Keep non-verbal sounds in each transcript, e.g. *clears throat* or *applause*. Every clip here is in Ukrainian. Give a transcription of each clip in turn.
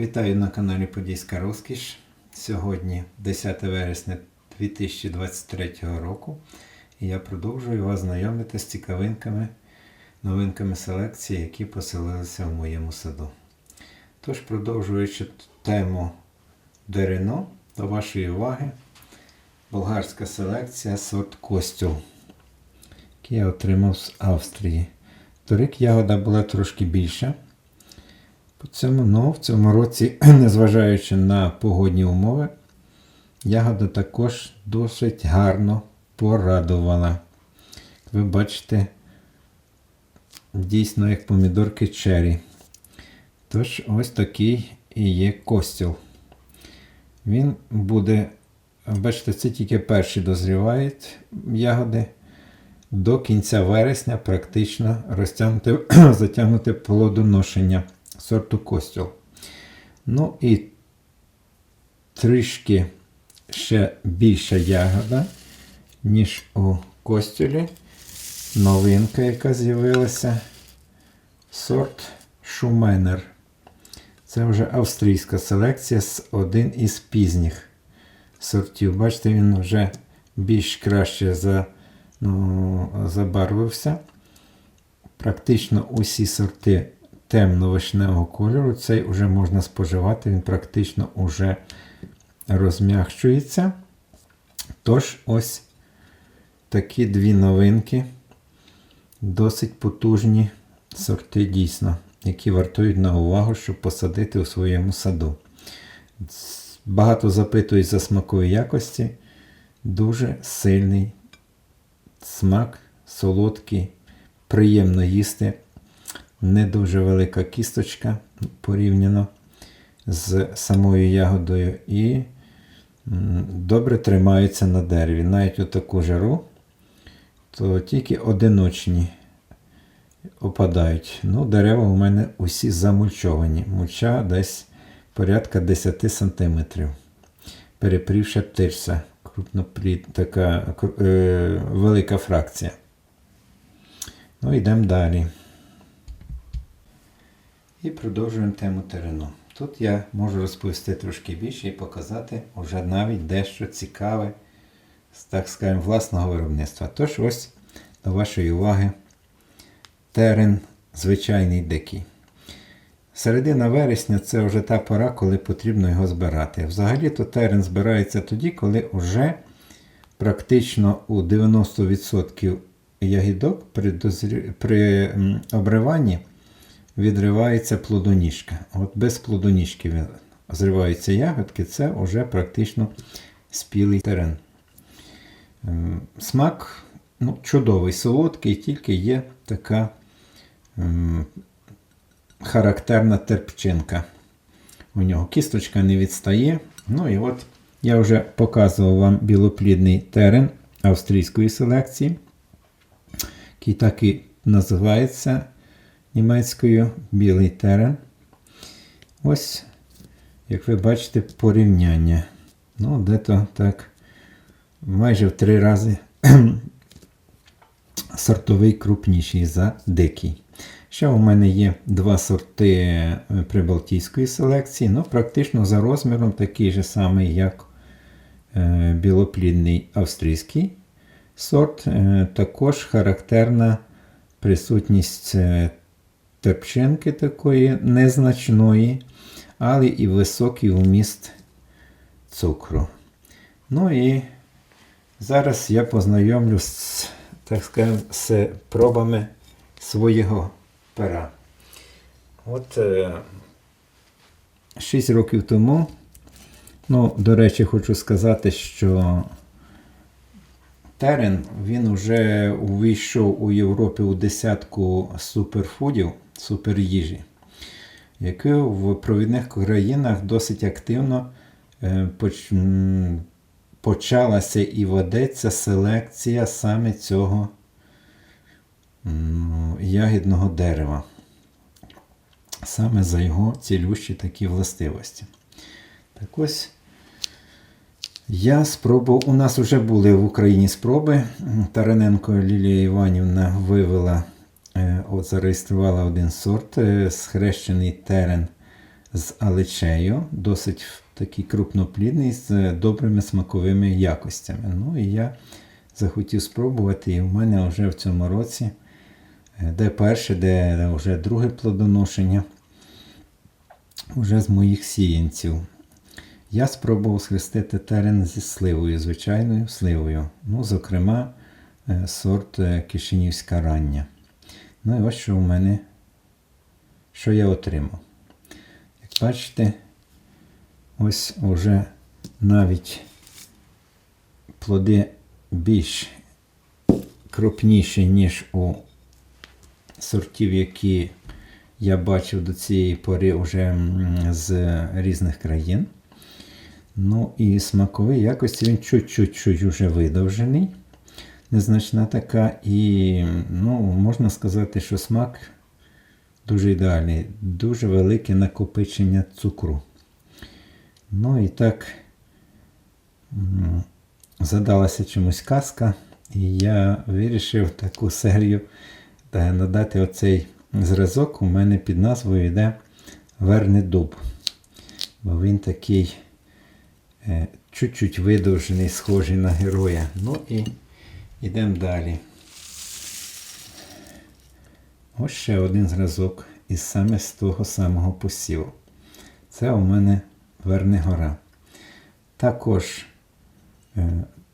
Вітаю на каналі Подільська Розкіш. Сьогодні 10 вересня 2023 року. І я продовжую вас знайомити з цікавинками, новинками селекції, які поселилися в моєму саду. Тож, продовжуючи тему Дерино, до вашої уваги болгарська селекція сорт Костюл, який я отримав з Австрії. Торік ягода була трошки більша. По цьому, ну, в цьому році, *clears throat* незважаючи на погодні умови, ягода також досить гарно порадувала. Ви бачите, дійсно як помідорки чері. Тож, ось такий і є костюл. Він буде, бачите, це тільки перші дозрівають ягоди. До кінця вересня практично розтягнути, *clears throat* затягнути плодоношення сорту костюл. Ну і трішки ще більша ягода, ніж у костюлі. Новинка, яка з'явилася. Сорт Шуменер. Це вже австрійська селекція з один із пізніх сортів. Бачите, він вже більш краще за, ну, забарвився. Практично усі сорти темно-вишневого кольору. Цей вже можна споживати, він практично вже розм'якшується. Тож, ось такі дві новинки. Досить потужні сорти дійсно, які вартують на увагу, щоб посадити у своєму саду. Багато запитують за смакові якості. Дуже сильний смак, солодкий, приємно їсти не дуже велика кісточка порівняно з самою ягодою і добре тримаються на дереві. Навіть у таку жару, то тільки одиночні опадають. Ну, Дерева у мене усі замульчовані. Мульча десь порядка 10 см. Перепрівша птиця. Крупноплід, така е, велика фракція. Ну, йдемо далі. І продовжуємо тему терену. Тут я можу розповісти трошки більше і показати вже навіть дещо цікаве так скажемо, власного виробництва. Тож ось до вашої уваги терен звичайний дикий. Середина вересня це вже та пора, коли потрібно його збирати. Взагалі-то терен збирається тоді, коли вже практично у 90% ягідок при, дозрі... при обриванні відривається плодоніжка. От без плодоніжки зриваються ягодки, це вже практично спілий терен. Ем, смак ну, чудовий, солодкий, тільки є така ем, характерна терпчинка. У нього кісточка не відстає. Ну і от я вже показував вам білоплідний терен австрійської селекції, який так і називається німецькою білий терен. Ось, як ви бачите, порівняння. Ну, де-то так майже в три рази *clears throat* сортовий крупніший за дикий. Ще у мене є два сорти прибалтійської селекції, ну, практично за розміром такий же самий, як е, білоплідний австрійський сорт. Е, також характерна присутність е, терпчинки такої незначної, але і високий вміст цукру. Ну і зараз я познайомлю з, так скажемо, з пробами свого пера. От е, 6 років тому, ну, до речі, хочу сказати, що терен він вже увійшов у Європі у десятку суперфудів суперїжі, яке в провідних країнах досить активно е, почалася і ведеться селекція саме цього ягідного дерева. Саме за його цілющі такі властивості. Так ось я спробував, у нас вже були в Україні спроби. Тараненко Лілія Іванівна вивела от Зареєструвала один сорт, е, схрещений терен з алечею, досить такий крупноплідний, з добрими смаковими якостями. Ну і я захотів спробувати, і в мене вже в цьому році, е, де перше, де вже друге плодоношення, вже з моїх сіянців. Я спробував схрестити терен зі сливою, звичайною сливою. Ну, зокрема, е, сорт е, Кишинівська рання. Ну і ось що в мене, що я отримав. Як бачите, ось уже навіть плоди більш крупніші, ніж у сортів, які я бачив до цієї пори вже з різних країн. Ну і смаковий якості він чуть-чуть вже видовжений. Незначна така. І ну, можна сказати, що смак дуже ідеальний, дуже велике накопичення цукру. Ну і так задалася чомусь казка, і я вирішив таку серію та надати оцей зразок. У мене під назвою йде Верний дуб. Бо він такий е, чуть-чуть видовжений, схожий на героя. Ну і йдемо далі. Ось ще один зразок із саме з того самого посіву. Це у мене Верни гора. Також е,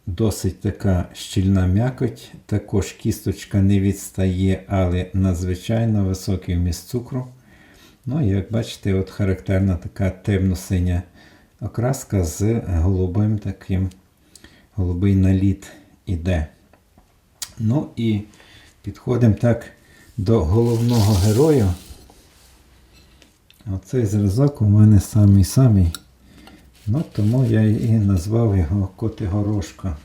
досить така щільна м'якоть, також кісточка не відстає, але надзвичайно високий вміст цукру. Ну, як бачите, от характерна така темно-синя окраска з голубим таким голубий наліт іде. Ну і підходимо так до головного героя. Оцей зразок у мене самий-самий. Ну, тому я і назвав його Котигорошко.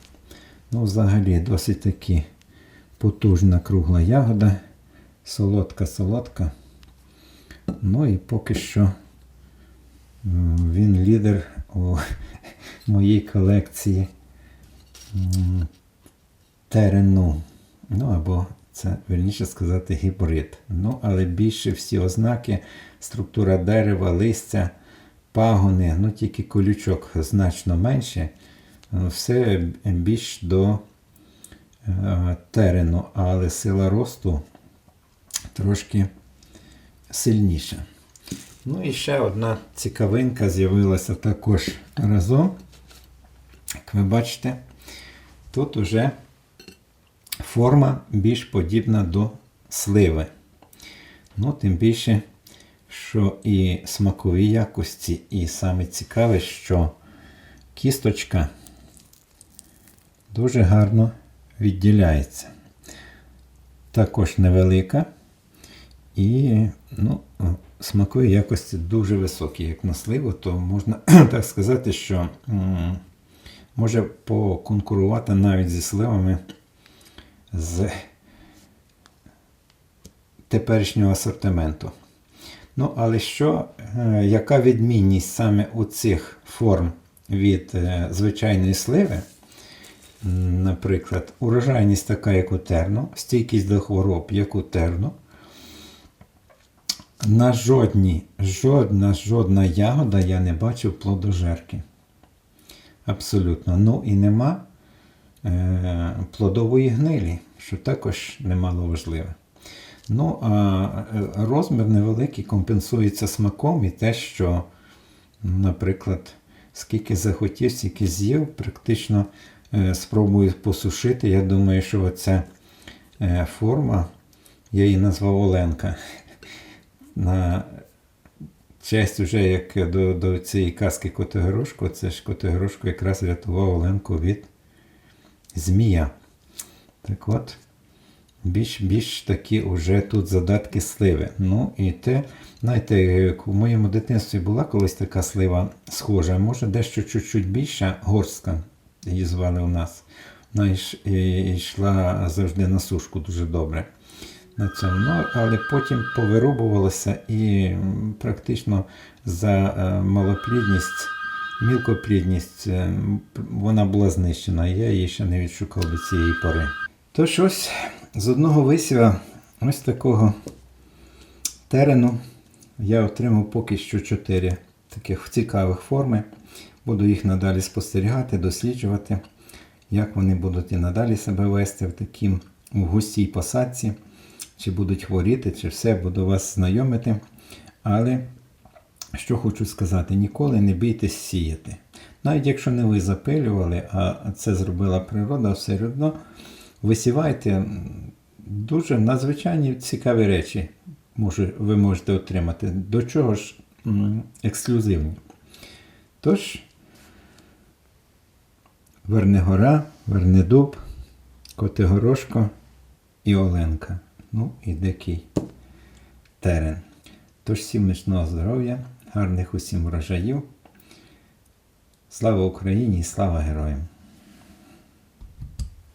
Ну, взагалі, досить таки потужна кругла ягода. Солодка-солодка. Ну і поки що він лідер у *laughs* моїй колекції терену. Ну або це вірніше сказати гібрид. Ну, але більше всі ознаки, структура дерева, листя, пагони, ну тільки колючок значно менше. Е, Все більш до е, терену, але сила росту трошки сильніша. Ну і ще одна цікавинка з'явилася також разом. Як ви бачите, тут уже форма більш подібна до сливи. Ну, тим більше, що і смакові якості, і саме цікаве, що кісточка дуже гарно відділяється. Також невелика. І ну, смакові якості дуже високі, як на сливу, то можна *clears throat* так сказати, що може поконкурувати навіть зі сливами з теперішнього асортименту. Ну, але що, е, яка відмінність саме у цих форм від е, звичайної сливи? Наприклад, урожайність така, як у терну, стійкість до хвороб, як у терну. На жодній, жодна, жодна ягода я не бачив плодожерки. Абсолютно. Ну і нема плодової гнилі, що також немало важливе. Ну, а е, розмір невеликий компенсується смаком і те, що, наприклад, скільки захотів, стільки з'їв, практично е, спробую посушити. Я думаю, що оця е, форма, я її назвав Оленка. *laughs* На честь уже як до, до цієї казки Котигорошко, це ж Котигорошко якраз рятував Оленку від змія. Так от, більш, більш такі вже тут задатки сливи. Ну і те, знаєте, у моєму дитинстві була колись така слива схожа, може дещо чуть-чуть більша, горстка, її звали у нас. Вона йшла завжди на сушку дуже добре. На цьому. Ну, але потім повирубувалася і практично за е, малоплідність, мілкоплідність е, вона була знищена. Я її ще не відшукав до цієї пори. Тож ось з одного висіва ось такого терену Я отримав поки що чотири таких цікавих форми. Буду їх надалі спостерігати, досліджувати, як вони будуть і надалі себе вести в такій в густій посадці, чи будуть хворіти, чи все, буду вас знайомити. Але що хочу сказати, ніколи не бійтесь сіяти. Навіть якщо не ви запилювали, а це зробила природа, все одно висівайте дуже надзвичайні цікаві речі може, ви можете отримати. До чого ж ексклюзивні. Тож, Вернигора, Вернедуб, Котигорошко і Оленка. Ну і дикий терен. Тож всім міцного здоров'я, гарних усім врожаїв. Слава Україні і слава героям!